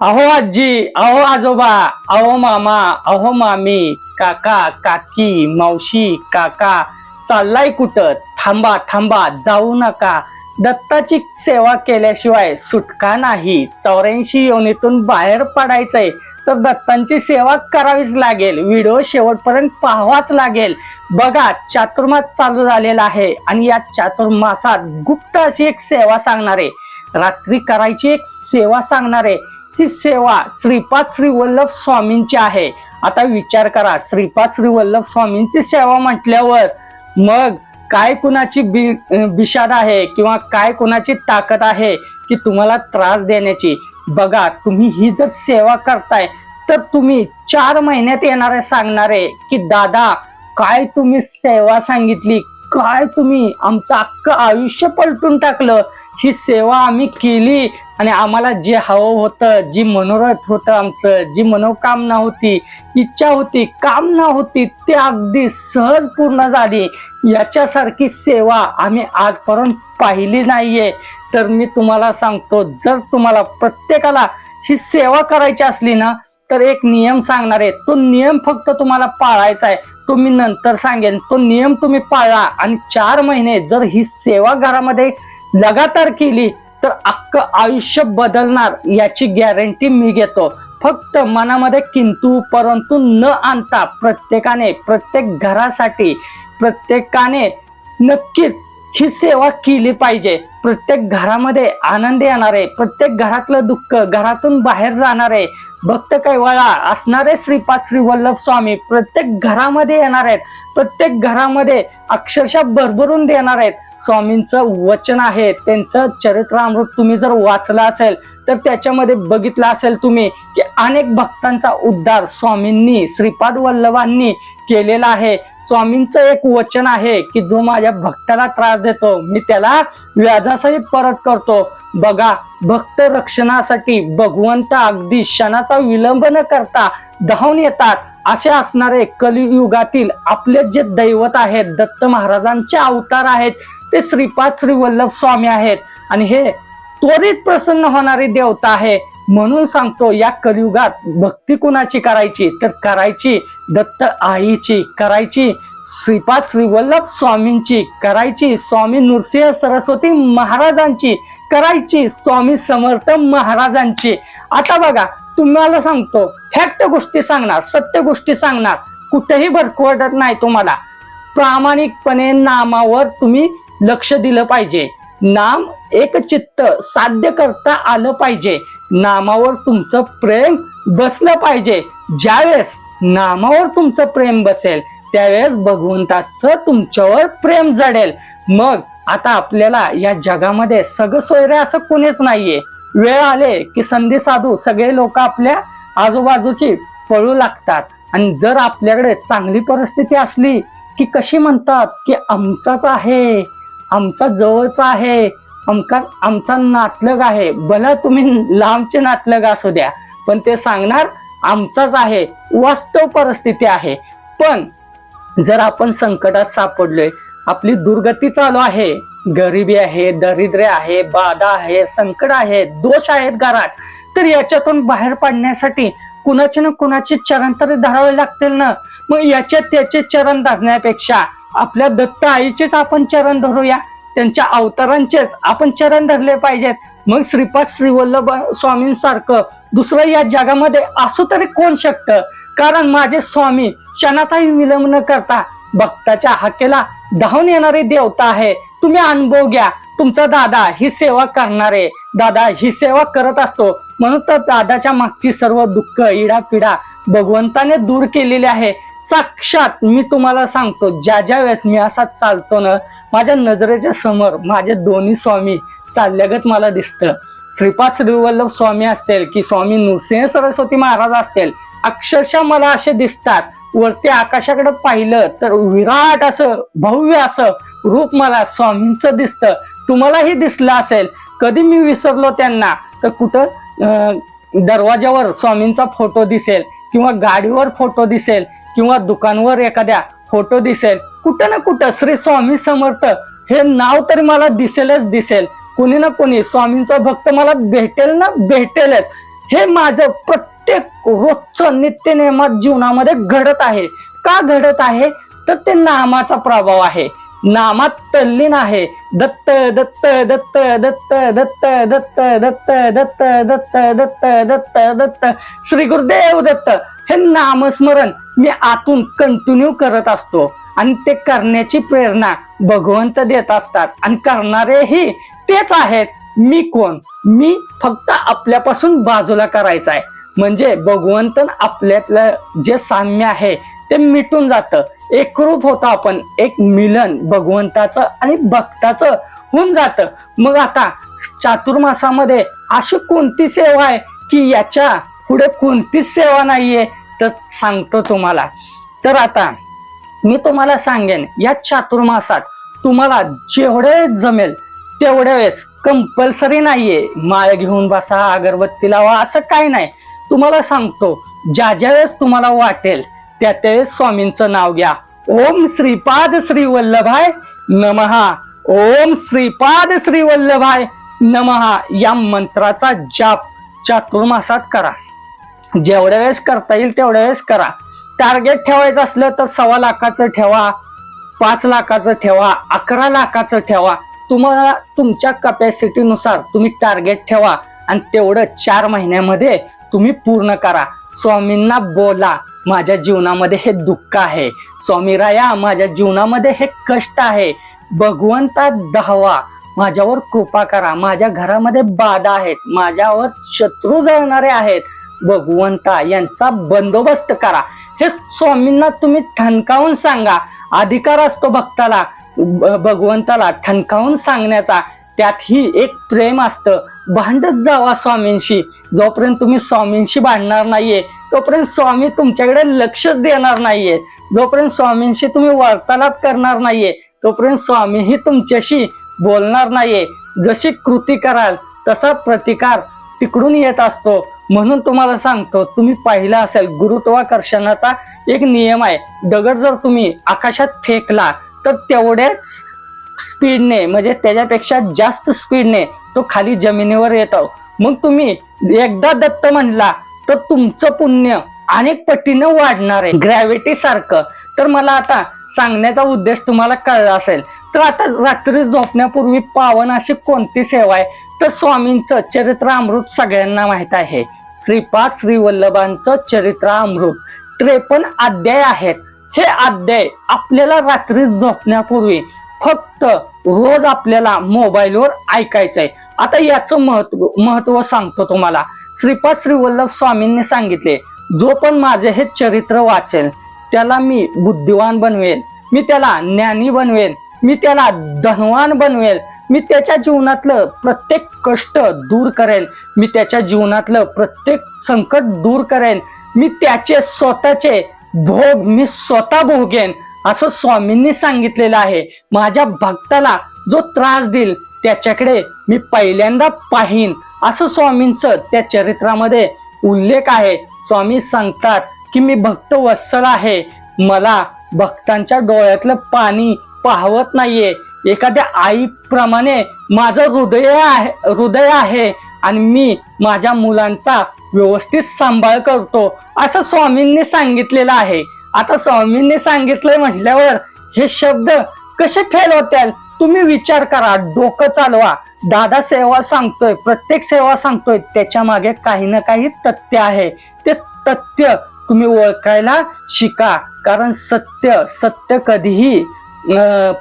अहो आजी अहो आजोबा अहो मामा अहो मामी काका काकी मावशी काका चाललाय कुठं? थांबा थांबा जाऊ नका. दत्ताची सेवा केल्याशिवाय सुटका नाही. चौऱ्याऐंशी योनीतून बाहेर पडायचंय तर दत्तांची सेवा करावीच लागेल. व्हिडिओ शेवटपर्यंत पाहावाच लागेल. बघा चातुर्मास चालू झालेला आहे आणि या चातुर्मासात गुप्त अशी एक सेवा सांगणारे. रात्री करायची एक सेवा सांगणारे. ही सेवा श्रीपाद श्रीवल्लभ स्वामींची आहे. आता विचार करा श्रीपाद श्री वल्लभ स्वामींची सेवा म्हटल्यावर मग काय कुणाची बि आहे किंवा काय कुणाची ताकद आहे की तुम्हाला त्रास देण्याची? बघा तुम्ही ही जर सेवा करताय तर तुम्ही चार महिन्यात येणारे सांगणारे की दादा काय तुम्ही सेवा सांगितली? काय तुम्ही आमचं अख्खं आयुष्य पलटून टाकलं? ही सेवा आम्ही केली आणि आम्हाला जे हवं होतं जी मनोरथ होतं आमचं जी मनोकामना होती इच्छा होती कामना होती ते अगदी सहज पूर्ण झाली. याच्यासारखी सेवा आम्ही आजपर्यंत पाहिली नाहीये. तर मी तुम्हाला सांगतो जर तुम्हाला प्रत्येकाला ही सेवा करायची असली ना तर एक नियम सांगणार आहे. तो नियम फक्त तुम्हाला पाळायचा आहे. तो मी नंतर सांगेन. तो नियम तुम्ही पाळा आणि चार महिने जर ही सेवा घरामध्ये लगातार केली तर अख्खं आयुष्य बदलणार याची गॅरंटी मी घेतो. फक्त मनामध्ये किंतू परंतु न आणता प्रत्येकाने प्रत्येक घरासाठी प्रत्येकाने नक्कीच ही सेवा केली पाहिजे. प्रत्येक घरामध्ये आनंद येणार आहे प्रत्येक घरातलं दुःख घरातून बाहेर जाणार आहे भक्त कैवाळा असणारे श्रीपाद श्री वल्लभ स्वामी प्रत्येक घरामध्ये येणार आहेत. प्रत्येक घरामध्ये अक्षरशः भरभरून देणार आहेत. स्वामींचं वचन आहे त्यांचं चरित्रामृत तुम्ही जर वाचलं असेल तर त्याच्यामध्ये बघितलं असेल तुम्ही की अनेक भक्तांचा उद्धार स्वामींनी श्रीपाद वल्लभांनी केलेला आहे. स्वामींचं एक वचन आहे की जो माझ्या भक्ताला त्रास देतो मी त्याला व्याजासही परत करतो. बघा भक्त रक्षणासाठी भगवंत अगदी क्षणाचा विलंब न करता धावून येतात. असे असणारे कलियुगातील आपले जे दैवत आहेत दत्त महाराजांचे अवतार आहेत ते श्रीपाद श्री वल्लभ स्वामी आहेत. आणि हे त्वरित प्रसन्न होणारी देवता आहे. म्हणून सांगतो या कलियुगात भक्ती कुणाची करायची? तर करायची दत्त आईची करायची श्रीपाद श्री वल्लभ स्वामींची करायची स्वामी नृसिंह सरस्वती महाराजांची करायची स्वामी समर्थ महाराजांची. आता बघा तुम्हाला सांगतो फॅक्ट गोष्टी सांगणार सत्य गोष्टी सांगणार. कुठेही भरकवडत नाही तुम्हाला. प्रामाणिकपणे नामावर तुम्ही लक्ष दिलं पाहिजे. नाम एक चित्त साध्य करता आलं पाहिजे. नामावर तुमचं प्रेम बसलं पाहिजे. ज्यावेळेस नामावर तुमचं प्रेम बसेल त्यावेळेस भगवंताचं तुमच्यावर प्रेम जडेल. मग आता आपल्याला या जगामध्ये सगळं सोयरे असं कोणीच नाहीये. वेळ आले की संधी साधू सगळे लोक आपल्या आजूबाजूची पळू लागतात. आणि जर आपल्याकडे चांगली परिस्थिती असली की कशी म्हणतात की आमचाच आहे. आमचा जवळचा आहे अमका आमचा नातलग आहे. भला तुम्ही लांबचे नातलग असू द्या पण ते सांगणार आमचाच आहे वास्तव परिस्थिती आहे. पण जर आपण संकटात सापडलोय आपली दुर्गती चालू आहे. गरिबी आहे दरिद्र्य आहे बाधा आहे संकट आहे दोष आहेत घरात. तर याच्यातून बाहेर पडण्यासाठी कुणाचे ना कुणाचे चरण तरी धरावे लागतील ना? मग याचे त्याचे चरण धरण्यापेक्षा आपल्या दत्त आईचेच आपण चरण धरूया. त्यांच्या अवतारांचेच आपण चरण धरले पाहिजेत. मग श्रीपाद श्रीवल्लभ स्वामींसारखं दुसरं या जगामध्ये असू तरी कोण शकतं? कारण माझे स्वामी क्षणाचाही विलंब न करता भक्ताच्या हाकेला धावून येणारी देवता आहे. तुम्ही अनुभव घ्या. तुमचा दादा ही सेवा करणारे. दादा ही सेवा करत असतो. म्हणून तर दादाच्या मागची सर्व दुःख इडापिडा भगवंताने दूर केलेली आहे. साक्षात मी तुम्हाला सांगतो ज्या ज्या वेळेस मी असा चालतो ना माझ्या नजरेच्या समोर माझे दोन्ही स्वामी चालल्यागत मला दिसतं. श्रीपाद श्रीवल्लभ स्वामी असतील की स्वामी नृसिंह सरस्वती महाराज असतील अक्षरशः मला असे दिसतात. वरती आकाशाकडे पाहिलं तर विराट असं भव्य असं रूप मला स्वामींचं दिसतं. तुम्हालाही दिसलं असेल. कधी मी विसरलो त्यांना तर कुठं दरवाज्यावर स्वामींचा फोटो दिसेल किंवा गाडीवर फोटो दिसेल किंवा दुकानवर एखाद्या फोटो दिसेल कुठं ना कुठं श्री स्वामी समर्थ हे नाव तरी मला दिसेलच दिसेल कोणी ना कोणी स्वामींचा भक्त मला भेटेल ना भेटेलच हे माझं प्रत्येक रोजचं नित्यनेमात जीवनामध्ये घडत आहे का घडत आहे तर ते नामाचा प्रभाव आहे नामात तल्लीन आहे दत्त दत्त दत्त दत्त दत्त दत्त दत्त दत्त दत्त दत्त दत्त दत्त श्री गुरुदेव दत्त हे नामस्मरण मी आतून कंटिन्यू करत असतो. आणि ते करण्याची प्रेरणा भगवंत देत असतात. आणि करणारेही तेच आहेत. मी कोण? मी फक्त आपल्यापासून बाजूला करायचं आहे. म्हणजे भगवंत आपल्यातलं जे साम्य आहे ते मिटून जातं. एकरूप होतं आपण. एक मिलन भगवंताचं आणि भक्ताचं होऊन जातं. मग आता चातुर्मासामध्ये अशी कोणती सेवा आहे की याच्या पुढे कोणतीच सेवा नाहीये तर सांगतो तुम्हाला. तर आता मी तुम्हाला सांगेन या चातुर्मासात तुम्हाला जेवढे जमेल तेवढ्या वेळेस कंपल्सरी नाहीये. माळ घेऊन बसा अगरबत्ती लावा असं काही नाही. तुम्हाला सांगतो ज्या ज्या वेळेस तुम्हाला वाटेल त्या त्यावेळेस स्वामींचं नाव घ्या. ओम श्रीपाद श्री वल्लभाय नमहा ओम श्रीपाद श्री वल्लभाय नमहा या मंत्राचा जाप चातुर्मासात करा. जेवढ्या वेळेस करता येईल तेवढ्या वेळेस करा. टार्गेट ठेवायचं असलं तर सव्वा लाखाचं ठेवा पाच लाखाचं ठेवा अकरा लाखाचं ठेवा. तुम्हाला तुमच्या कपॅसिटीनुसार तुम्ही टार्गेट ठेवा आणि तेवढं चार महिन्यामध्ये तुम्ही पूर्ण करा. स्वामींना बोला माझ्या जीवनामध्ये हे दुःख आहे. स्वामी राया माझ्या जीवनामध्ये हे कष्ट आहे. भगवंता धावा माझ्यावर कृपा करा. माझ्या घरामध्ये बाधा आहेत. माझ्यावर शत्रू जळणारे आहेत. भगवंता यांचा बंदोबस्त करा. हे स्वामींना तुम्ही ठणकावून सांगा. अधिकार असतो भक्ताला भगवंताला ठणकावून सांगण्याचा. त्यात ही एक प्रेम असतं. भांडत जावा स्वामींशी. जोपर्यंत तुम्ही स्वामींशी भांडणार नाहीये तोपर्यंत स्वामी तुमच्याकडे लक्षच देणार नाहीये. जोपर्यंत स्वामींशी तुम्ही वार्तालाप करणार नाहीये तोपर्यंत स्वामीही तुमच्याशी बोलणार नाहीये. जशी कृती कराल तसा प्रतिकार तिकडून येत असतो. म्हणून तुम्हाला सांगतो तुम्ही पाहिला असेल गुरुत्वाकर्षणाचा एक नियम आहे. दगड जर तुम्ही आकाशात फेकला तर तेवढ्याच स्पीडने म्हणजे त्याच्यापेक्षा जास्त स्पीडने तो खाली जमिनीवर येतो. मग तुम्ही एकदा दत्त म्हणला तर तुमचं पुण्य अनेक पटीनं वाढणार आहे. ग्रॅव्हिटी सारखं. तर मला आता सांगण्याचा उद्देश तुम्हाला कळला असेल. तर आता रात्री झोपण्यापूर्वी पावन अशी कोणती सेवा आहे? तर स्वामींचं चरित्रामृत सगळ्यांना माहीत आहे. श्रीपाद श्री वल्लभांचं चरित्रामृत त्रेपन्न अध्याय आहेत. हे अध्याय आपल्याला रात्री झोपण्यापूर्वी फक्त रोज आपल्याला मोबाईलवर ऐकायचंय आता याचं महत्त्व महत्त्व सांगतो तुम्हाला. श्रीपाद श्री वल्लभ स्वामींनी सांगितले जो पण माझे हे चरित्र वाचेल त्याला मी बुद्धिवान बनवेल मी त्याला ज्ञानी बनवेल मी त्याला धनवान बनवेल मी त्याच्या जीवनातलं प्रत्येक कष्ट दूर करेन. मी त्याच्या जीवनातलं प्रत्येक संकट दूर करेन. मी त्याचे स्वतःचे भोग मी स्वतः भोगेन असं स्वामींनी सांगितलेलं आहे. माझ्या भक्ताला जो त्रास देईल त्याच्याकडे मी पहिल्यांदा पाहीन असं स्वामींचं त्या चरित्रामध्ये उल्लेख आहे. स्वामी सांगतात की मी भक्त वत्सल आहे. मला भक्तांच्या डोळ्यातलं पाणी पाहवत नाहीये. एखाद्या आईप्रमाणे माझं हृदय आहे हृदय आहे आणि मी माझ्या मुलांचा व्यवस्थित सांभाळ करतो असं स्वामींनी सांगितलेलं आहे. आता स्वामींनी सांगितलंय म्हटल्यावर हे शब्द कसे फेल होतील? तुम्ही विचार करा डोकं चालवा. दादा सेवा सांगतोय प्रत्येक सेवा सांगतोय त्याच्यामागे काही ना काही तथ्य आहे. ते तथ्य तुम्ही ओळखायला शिका कारण सत्य सत्य कधीही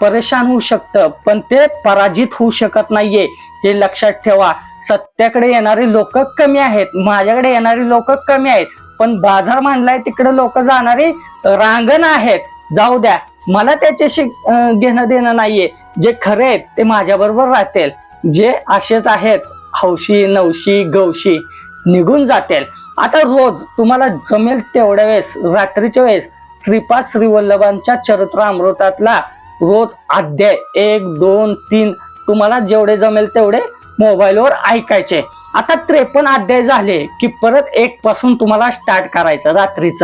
परेशान होऊ शकतं. पण ते पराजित होऊ शकत नाहीये हे लक्षात ठेवा. सत्याकडे येणारे लोक कमी आहेत माझ्याकडे येणारी लोक कमी आहेत. पण बाजार मांडलाय तिकडे लोक जाणारी रांगण आहेत. जाऊ द्या मला त्याच्याशी घेणं देणं नाहीये. जे खरे आहेत ते माझ्याबरोबर राहतील. जे असेच आहेत हौशी नवशी गवशी निघून जातील. आता रोज तुम्हाला जमेल तेवढ्या वेळेस रात्रीच्या वेळेस श्रीपाद श्रीवल्लभांच्या चरित्रामृतातला रोज अध्याय एक दोन तीन. तुम्हाला जेवढे जमेल तेवढे मोबाईलवर ऐकायचे. आता त्रेपन्न अध्याय झाले की परत एक पासून तुम्हाला स्टार्ट करायचं रात्रीच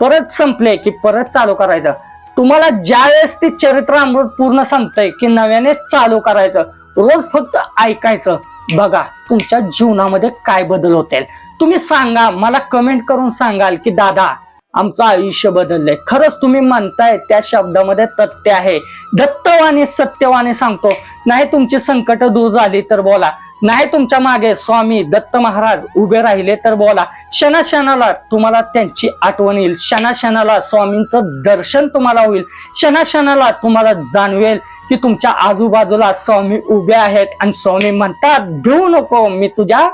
परत संपले की परत चालू करायचं. तुम्हाला ज्यावेळेस ते चरित्र चरित्रामृत पूर्ण संपतंय की नव्याने चालू करायचं रोज फक्त ऐकायचं. बघा तुमच्या जीवनामध्ये काय बदल होतील? तुम्ही सांगा मला कमेंट करून सांगाल की दादा आमचं आयुष्य बदललंय. खरंच तुम्ही म्हणताय त्या शब्दामध्ये तथ्य आहे. दत्तवाने सत्यवाने सांगतो. नाही तुमची संकट दूर झाली तर बोला. नाही तुमच्या मागे स्वामी दत्त महाराज उभे राहिले तर बोला. क्षणाक्षणाला तुम्हाला त्यांची आठवण येईल. क्षणाक्षणाला स्वामींचं दर्शन तुम्हाला होईल. क्षणाक्षणाला तुम्हाला जाणवेल की तुमच्या आजूबाजूला स्वामी उभे आहेत. आणि स्वामी म्हणतात घेऊ नको मी तुझ्या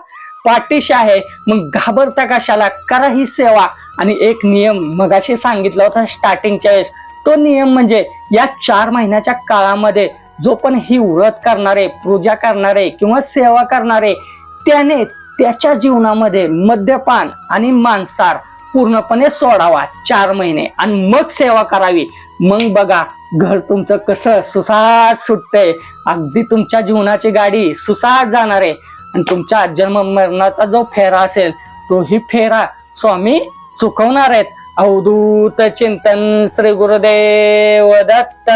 पाठीशी आहे. मग घाबरता कशाला? करा ही सेवा. आणि एक नियम मगाशी सांगितला होता स्टार्टिंगच्या वेळेस. तो नियम म्हणजे या चार महिन्याच्या काळामध्ये जो पण ही व्रत करणारे पूजा करणारे किंवा सेवा करणारे त्याने त्याच्या जीवनामध्ये मद्यपान आणि मांसार पूर्णपणे सोडावा. चार महिने. आणि मग सेवा करावी. मग बघा घर तुमचं कसं सुसाट सुटतंय. अगदी तुमच्या जीवनाची गाडी सुसाट जाणार आहे. आणि तुमच्या जन्म मरणाचा जो फेरा असेल तोही फेरा स्वामी चुकवणार आहेत. अवधूत चिंतन श्री गुरुदेव दत्त.